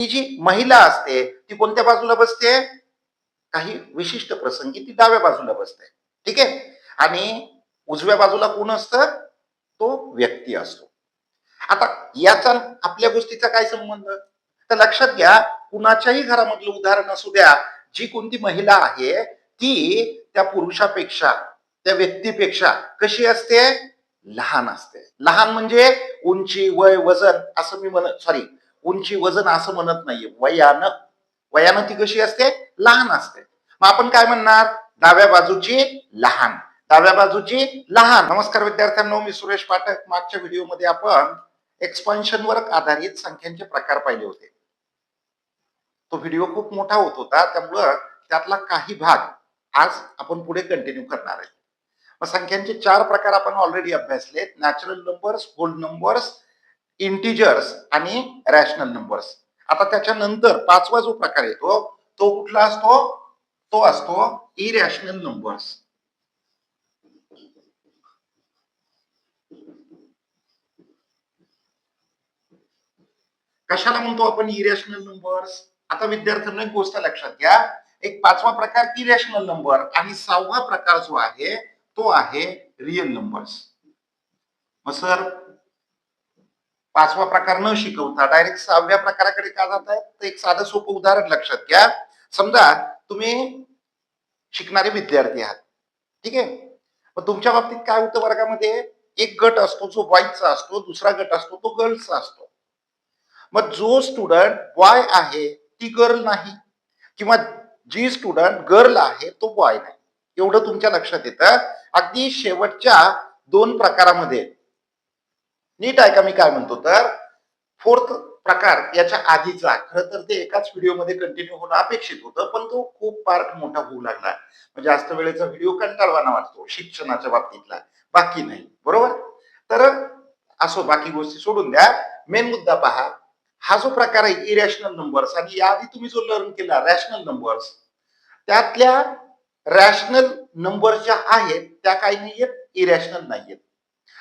ही जी महिला असते ती कोणत्या बाजूला बसते? काही विशिष्ट प्रसंगी ती डाव्या बाजूला बसते. ठीक आहे? आणि उजव्या बाजूला कोण असतं? तो व्यक्ती असतो. आता याचा आपल्या गोष्टीचा काय संबंध? तर लक्षात घ्या कुणाच्याही घरामधलं उदाहरण असू द्या जी कोणती महिला आहे ती त्या पुरुषापेक्षा त्या व्यक्तीपेक्षा कशी असते? लहान असते. लहान म्हणजे उंची वय वजन असं मी म्हणत सॉरी उंची वजन असं म्हणत नाहीये. वयानं वयानं ती कशी असते? लहान असते. मग आपण काय म्हणणार? डाव्या बाजूची लहान. डाव्या बाजूची लहान. नमस्कार विद्यार्थ्यांनो मी सुरेश पाठक. मागच्या व्हिडिओमध्ये आपण एक्सपान्शन वर आधारित संख्यांचे प्रकार पाहिले होते. तो व्हिडिओ खूप मोठा होत होता त्यामुळं त्यातला काही भाग आज आपण पुढे कंटिन्यू करणार आहे. मग संख्यांचे चार प्रकार आपण ऑलरेडी अभ्यासले natural numbers whole numbers integers आणि रॅशनल नंबर्स आता त्याच्यानंतर पाचवा जो प्रकार येतो तो कुठला असतो? तो असतो इरॅशनल नंबर्स कशाला म्हणतो आपण इरॅशनल नंबर्स आता विद्यार्थ्यांना एक गोष्ट लक्षात घ्या. एक पाचवा प्रकार इरॅशनल नंबर आणि सहावा प्रकार जो आहे तो आहे रिअल नंबर्स मग सर पाचवा प्रकार न शिकवता डायरेक्ट सहाव्या प्रकाराकडे का जात आहे तर एक साधं सोपं उदाहरण लक्षात घ्या. समजा तुम्ही शिकणारे विद्यार्थी आहात. ठीक आहे? मग तुमच्या बाबतीत काय होतं वर्गामध्ये? एक गट असतो जो बॉयचा असतो दुसरा गट असतो तो गर्ल्सचा असतो. मग जो स्टुडंट बॉय आहे ती गर्ल नाही. किंवा जी स्टुडंट गर्ल आहे तो बॉय नाही. एवढं तुमच्या लक्षात येतं. अगदी शेवटच्या दोन प्रकारामध्ये. नीट आहे का मी काय म्हणतो? तर फोर्थ प्रकार याच्या आधीचा खरं तर ते एकाच व्हिडिओमध्ये कंटिन्यू होणं अपेक्षित होतं पण तो खूप पार्ट मोठा होऊ लागला. म्हणजे जास्त वेळेचा व्हिडिओ कंटाळवाना वाटतो शिक्षणाच्या बाबतीतला. बाकी नाही बरोबर? तर असो बाकी गोष्टी सोडून द्या. मेन मुद्दा पहा. हा जो प्रकार आहे इरॅशनल नंबर्स आणि याआधी तुम्ही जो लर्न केला रॅशनल नंबर्स त्यातल्या रॅशनल नंबर ज्या आहेत त्या काही नाहीयेत इरॅशनल नाहीयेत.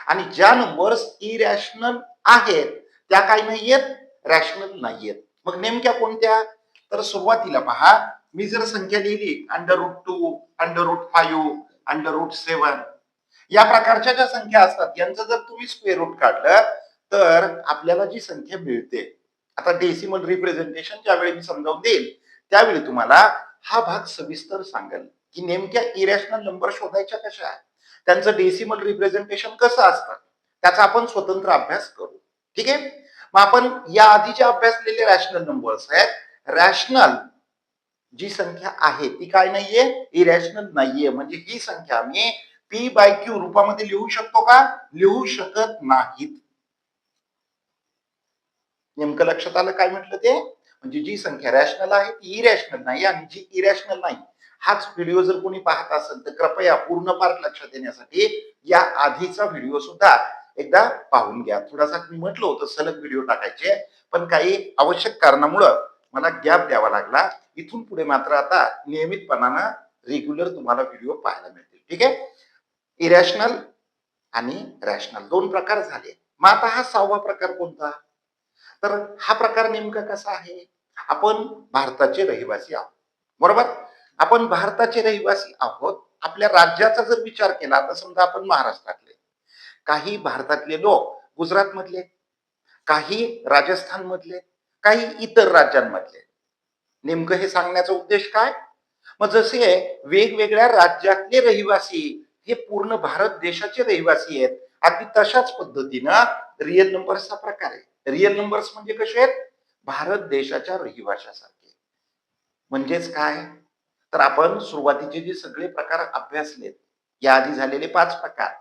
आणि ज्या नंबर्स इरॅशनल आहेत त्या काही नाहीयेत रॅशनल नाहीयेत. मग नेमक्या कोणत्या? तर सुरुवातीला पहा मी जर संख्या लिहिली under root two under root five under root seven या प्रकारच्या ज्या संख्या असतात यांचं जर तुम्ही स्क्वेअर रूट काढलं तर आपल्याला जी संख्या मिळते आता डेसिमल रिप्रेझेंटेशन ज्यावेळी मी समजावून देईल त्यावेळी तुम्हाला हा भाग सविस्तर सांगेल की नेमक्या इरॅशनल नंबर शोधायच्या कशा आहेत. त्यांचं डेसिमल रिप्रेझेंटेशन कसं असतं? त्याचा आपण स्वतंत्र अभ्यास करू. ठीक आहे? मग आपण या आधीचे अभ्यासलेले रॅशनल नंबर्स आहेत. रॅशनल जी संख्या आहे ती काय नाहीये? इरॅशनल नाहीये. म्हणजे ही संख्या मी पी बाय क्यू रूपामध्ये लिहू शकतो का? लिहू शकत नाहीत. नेमकं लक्षात आलं काय म्हटलं ते? म्हणजे जी संख्या रॅशनल आहे ती इरॅशनल नाही आणि जी इरॅशनल नाही हाच व्हिडिओ जर कोणी पाहत असेल तर कृपया पूर्ण पार्ट लक्षात येण्यासाठी या आधीचा व्हिडिओ सुद्धा एकदा पाहून घ्या. थोडासा मी म्हटलं होतं सलग व्हिडिओ टाकायचे पण काही आवश्यक कारणामुळं मला गॅप द्यावा लागला. इथून पुढे मात्र आता नियमितपणानं रेग्युलर तुम्हाला व्हिडिओ पाहायला मिळतील. ठीक आहे? इरॅशनल आणि रॅशनल दोन प्रकार झाले. मग आता हा सहावा प्रकार कोणता? तर हा प्रकार नेमका कसा आहे? आपण भारताचे रहिवासी आहोत. बरोबर? आपण भारताचे रहिवासी आहोत आपल्या राज्याचा जर विचार केला तर समजा आपण महाराष्ट्रातले काही भारतातले लोक गुजरातमधले काही राजस्थान मधले काही इतर राज्यांमधले. नेमकं हे सांगण्याचा उद्देश काय? मग जसे वेगवेगळ्या राज्यातले रहिवासी हे पूर्ण भारत देशाचे रहिवासी आहेत अगदी तशाच पद्धतीनं रिअल नंबर्सचा प्रकार आहे. रिअल नंबर्स म्हणजे कसे आहेत? भारत देशाच्या रहिवाशासारखे. म्हणजेच काय? तर आपण सुरुवातीचे जे सगळे प्रकार अभ्यासलेत याआधी झालेले पाच प्रकार.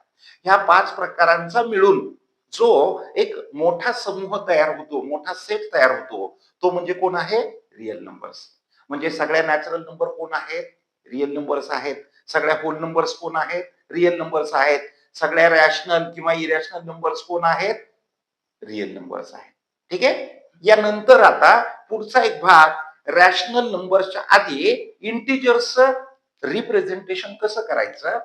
ह्या पाच प्रकारांचा मिळून जो एक मोठा समूह तयार होतो मोठा सेट तयार होतो तो म्हणजे कोण आहे? Real numbers. म्हणजे सगळ्या नॅचरल नंबर कोण आहेत? रिअल नंबर्स आहेत. सगळ्या होल नंबर्स कोण आहेत? रिअल नंबर्स आहेत. सगळ्या रॅशनल किंवा इरॅशनल नंबर्स कोण आहेत? रिअल नंबर्स आहेत. ठीक आहे? यानंतर आता पुढचा एक भाग रॅशनल नंबरच्या आधी इंटिजर्सचं रिप्रेझेंटेशन कसं करायचं?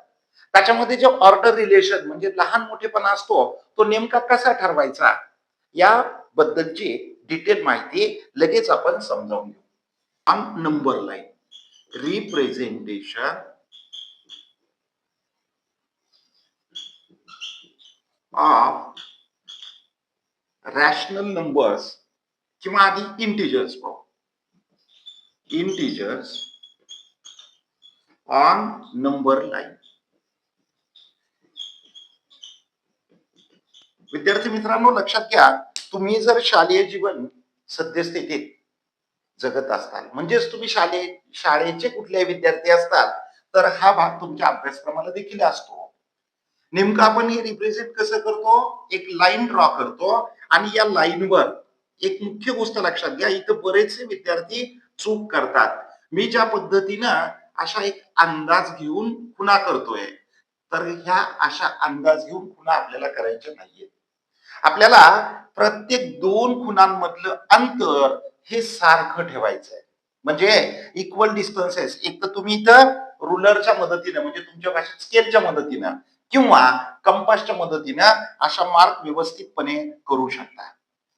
त्याच्यामध्ये जे ऑर्डर रिलेशन म्हणजे लहान मोठेपणा असतो तो नेमका कसा ठरवायचा? याबद्दलची डिटेल माहिती लगेच आपण समजावून घेऊ. Number line representation of rational numbers किंवा आधी इंटिजर्स पाहू integers ऑन नंबर लाईन विद्यार्थी मित्रांनो लक्षात घ्या तुम्ही जर शालेय जीवन सद्यस्थितीत जगत असाल म्हणजेच तुम्ही शालेय शाळेचे कुठलेही विद्यार्थी असतात तर हा भाग तुमच्या अभ्यासक्रमाला देखील असतो. नेमकं आपण हे रिप्रेझेंट कसं करतो? एक लाईन ड्रॉ करतो आणि या लाईनवर एक मुख्य गोष्ट लक्षात घ्या इथं बरेचसे विद्यार्थी चूक करतात. मी ज्या पद्धतीनं अशा एक अंदाज घेऊन खुणा करतोय तर ह्या अशा अंदाज घेऊन खुना आपल्याला करायच्या नाहीये आपल्याला प्रत्येक दोन खुनांमधलं अंतर हे सारखं ठेवायचं आहे म्हणजे इक्वल डिस्टन्सेस एक तर तुम्ही इथं रुलरच्या मदतीनं म्हणजे तुमच्या भाषेत स्केलच्या मदतीनं किंवा कंपासच्या मदतीनं अशा मार्क व्यवस्थितपणे करू शकता.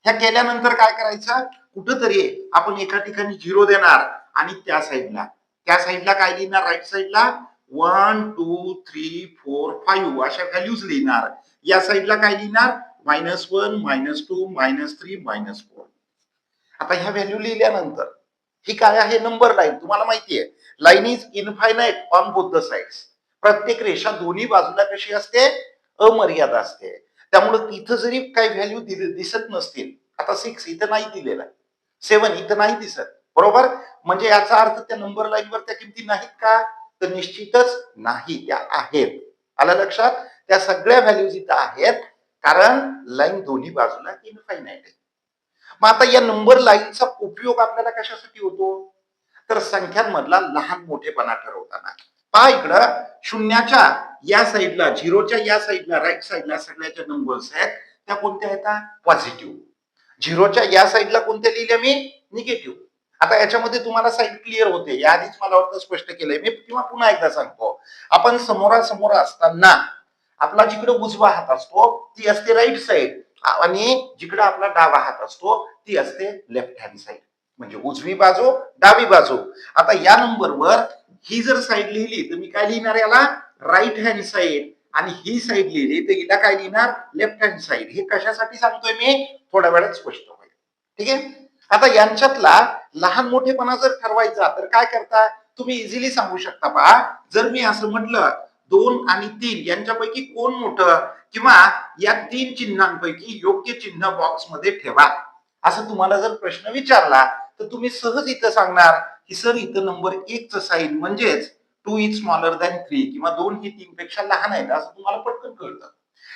ह्या केल्यानंतर काय करायचं? कुठंतरी आपण एका ठिकाणी झिरो देणार आणि त्या साईडला. त्या साईडला काय लिहिणार? राईट साईडला one two three four five अशा व्हॅल्यूज लिहिणार. या साईडला काय लिहिणार? Minus one minus two minus three minus four आता ह्या व्हॅल्यू लिहिल्यानंतर ही काय आहे? नंबर लाईन तुम्हाला माहिती आहे line is infinite on both the sides प्रत्येक रेषा दोन्ही बाजूला कशी असते? अमर्यादा असते. त्यामुळे तिथं जरी काही व्हॅल्यू दिसत नसतील आता सिक्स इथं नाही दिलेला. सेवन इथं नाही दिसत. बरोबर? म्हणजे याचा अर्थ त्या नंबर लाईनवर त्या किमती नाहीत का? तर निश्चितच नाही त्या आहेत. आलं लक्षात? त्या सगळ्या व्हॅल्यूज इथं आहेत. कारण लाईन दोन्ही बाजूला इनफायनाईट आहे मग आता या नंबर लाईनचा उपयोग आपल्याला कशासाठी होतो? तर संख्यांमधला लहान मोठेपणा ठरवताना. पहा इकडं शून्याच्या या साईडला झिरोच्या या साईडला राईट साईडला सगळ्याच्या नंबर्स आहेत. त्या कोणत्या आहेत? पॉझिटिव्ह झिरोच्या या साईडला कोणत्या लिहिल्या मी? निगेटिव्ह आता याच्यामध्ये तुम्हाला साईड क्लिअर होते. या आधीच मला वाटतं स्पष्ट केलंय मी. किंवा पुन्हा एकदा सांगतो. आपण समोरासमोर असताना आपला जिकडे उजवा हात असतो ती असते राईट साईड आणि जिकडे आपला डावा हात असतो ती असते लेफ्ट हँड साईड म्हणजे उजवी बाजू डावी बाजू. आता या नंबरवर ही जर साईड लिहिली तर मी काय लिहिणार याला? राईट हँड साईड आणि ही साईड लिहिली तर हिला काय लिहिणार? लेफ्ट हँड साईड हे कशासाठी सांगतोय मी? थोड्या वेळात स्पष्ट होईल. ठीक आहे? आता यांच्यातला लहान मोठेपणा जर ठरवायचा तर काय करता? तुम्ही इझिली सांगू शकता पहा जर मी असं म्हटलं दोन आणि तीन यांच्यापैकी कोण मोठं? किंवा या तीन चिन्हांपैकी योग्य चिन्ह बॉक्समध्ये ठेवा. असं तुम्हाला जर प्रश्न विचारला तर तुम्ही सहज इथं सांगणार की सर इथं नंबर एकचं साईन म्हणजेच two is smaller than three किंवा दोन ही तीन पेक्षा लहान आहेत असं तुम्हाला पटकन कळतं.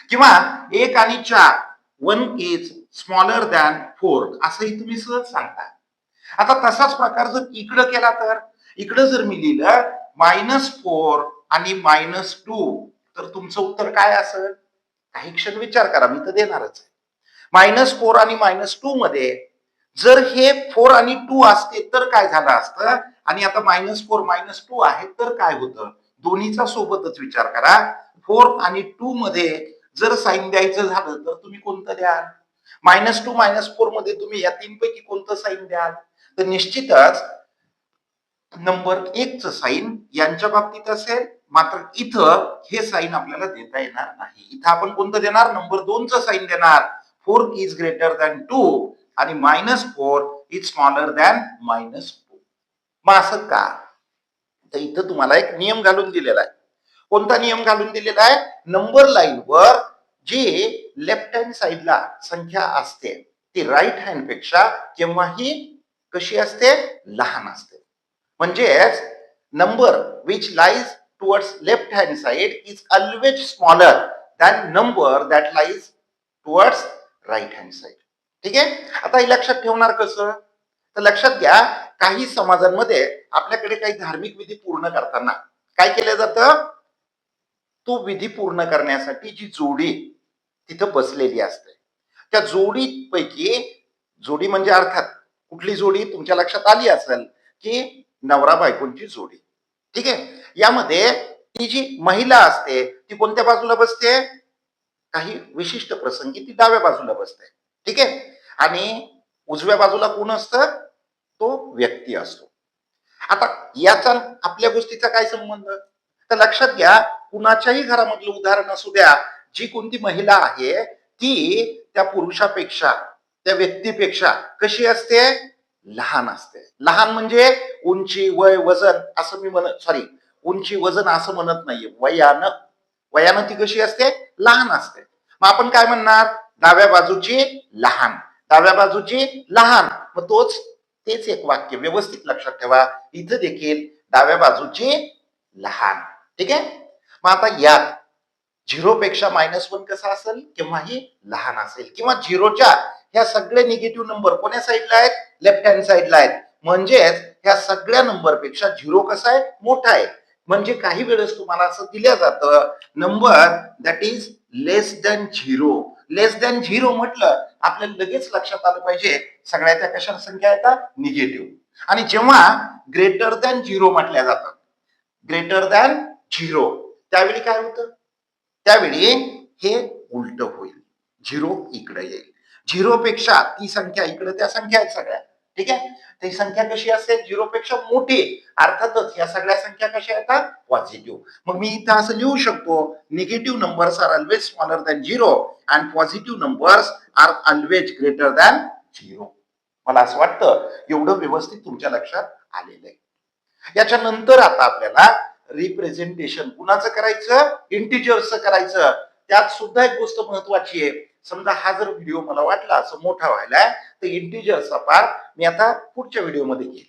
किंवा एक आणि चार one is smaller than four असंही तुम्ही सहज सांगता. आता तसाच प्रकार जर इकडं केला तर इकडं जर मी लिहिलं मायनस फोर आणि मायनस टू तर तुमचं उत्तर काय असेल? काही क्षण विचार करा मी तर देणारच आहे. मायनस फोर आणि मायनस टू मध्ये जर हे फोर आणि टू असते तर काय झालं असतं? आणि आता मायनस फोर मायनस टू आहे तर काय होतं? दोन्हीचा सोबतच विचार करा. फोर आणि टू मध्ये जर साईन द्यायचं झालं तर तुम्ही कोणतं द्याल? मायनस टू मायनस फोरमध्ये तुम्ही या तीन पैकी कोणतं साईन द्याल? तर निश्चितच नंबर एकचं साईन यांच्या बाबतीत असेल मात्र इथं हे साईन आपल्याला देता येणार नाही. इथं आपण कोणतं देणार? नंबर दोनचं साईन देणार. Four is greater than two आणि minus four is smaller than minus two मग असं का? तर इथं तुम्हाला एक नियम घालून दिलेला आहे. कोणता नियम घालून दिलेला आहे? नंबर लाईनवर जी लेफ्ट हँड साईडला संख्या असते ती राईट हँडपेक्षा केव्हाही कशी असते? लहान असते. म्हणजेच number which lies towards left hand side is always smaller than number that lies towards right hand side ठीक आहे? आता हे लक्षात ठेवणार कसं? तर लक्षात घ्या काही समाजांमध्ये आपल्याकडे काही धार्मिक विधी पूर्ण करताना काय केलं जातं? तो विधी पूर्ण करण्यासाठी जी जोडी तिथं बसलेली असते. त्या जोडीपैकी जोडी म्हणजे अर्थात कुठली जोडी? तुमच्या लक्षात आली असेल की नवरा बायकोंची जोडी. ठीक आहे? यामध्ये ती जी महिला असते ती कोणत्या बाजूला बसते? काही विशिष्ट प्रसंगी ती डाव्या बाजूला बसते. ठीक आहे? आणि उजव्या बाजूला कोण असतं? तो व्यक्ती असतो. आता याचा आपल्या गोष्टीचा काय संबंध? तर लक्षात घ्या कुणाच्याही घरामधलं उदाहरण असू द्या जी कोणती महिला आहे ती त्या पुरुषापेक्षा त्या व्यक्तीपेक्षा कशी असते? लहान असते. लहान म्हणजे उंची वय वजन असं मी म्हणत सॉरी उंची वजन असं म्हणत नाहीये. वयानं वयानं ती कशी असते? लहान असते. मग आपण काय म्हणणार? डाव्या बाजूची लहान. डाव्या बाजूची लहान मग तोच तेच एक वाक्य. व्यवस्थित लक्षात ठेवा. इथं देखील डाव्या बाजूची लहान. ठीक आहे? मग आता यात झिरो पेक्षा मायनस वन कसा असेल? केव्हाही लहान असेल. किंवा झिरोच्या ह्या सगळे निगेटिव्ह नंबर कोण्या साईडला आहेत? लेफ्ट हँड साईडला आहेत. म्हणजेच ह्या सगळ्या नंबरपेक्षा झिरो कसा आहे? मोठा आहे. म्हणजे काही वेळेस तुम्हाला असं दिलं जातं number that is less than zero less than zero म्हटलं आपल्याला लगेच लक्षात आलं पाहिजे सगळ्या त्या कशा संख्या येतात? निगेटिव्ह आणि जेव्हा ग्रेटर दॅन झिरो म्हटल्या जातात ग्रेटर दॅन झिरो त्यावेळी काय होतं? त्यावेळी हे उलट होईल. झिरो इकडे येईल. झिरो पेक्षा ती संख्या इकडे त्या संख्या आहेत सगळ्या. ठीक आहे? ती संख्या कशी असेल? झिरो पेक्षा मोठी. अर्थातच या सगळ्या संख्या कशा येतात? पॉझिटिव्ह मग मी इथं असं लिहू शकतो negative numbers are always smaller than zero and positive numbers are always greater than zero मला असं वाटतं एवढं व्यवस्थित तुमच्या लक्षात आलेलं आहे. याच्या नंतर आता आपल्याला रिप्रेझेंटेशन कुणाचं करायचं? इंटिजर्सचं करायचं. त्यात सुद्धा एक गोष्ट महत्वाची आहे. समजा हा जर व्हिडिओ मला वाटला असं मोठा व्हायला तर इंटिजर्सचा पार मी आता पुढच्या व्हिडिओमध्ये घेईल.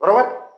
बरोबर?